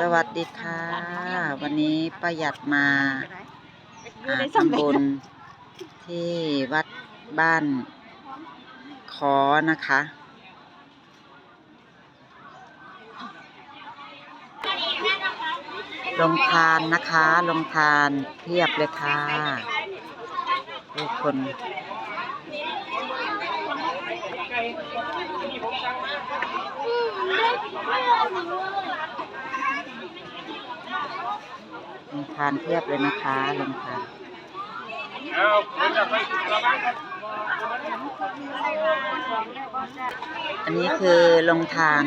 สวัสดีค่ะ วันนี้ประหยัดมาอาทำบุญที่วัดบ้านขอนะคะ ลงทานนะคะ ลงทานเพียบเลยค่ะทุกคน ลงทานเพียบเลยนะคะลงทานอันนี้คือลงทาน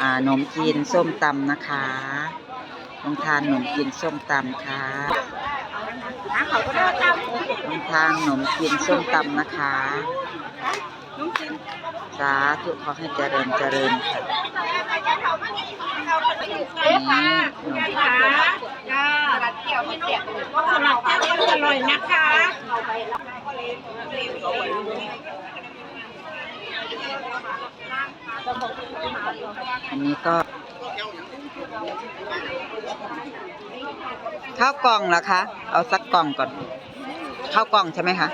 ขนมจีนส้มตำนะคะลงทานขนมจีนส้มตำค่ะลงทานขนมจีนส้มตำนะคะสาธุขอให้เจริญเจริญค่ะนี่ขนม จ้าจ้าสลัดเกี่ยวไม่เสีย สลัดเกี่ยวอร่อยนะคะอันนี้ก็ ข้าวกล่องเหรอคะ เอาสักกล่องก่อน ข้าวกล่องใช่ไหมคะ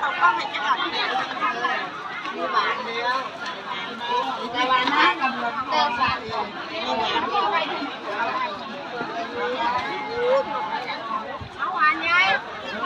เอากล้องให้จะอ่อน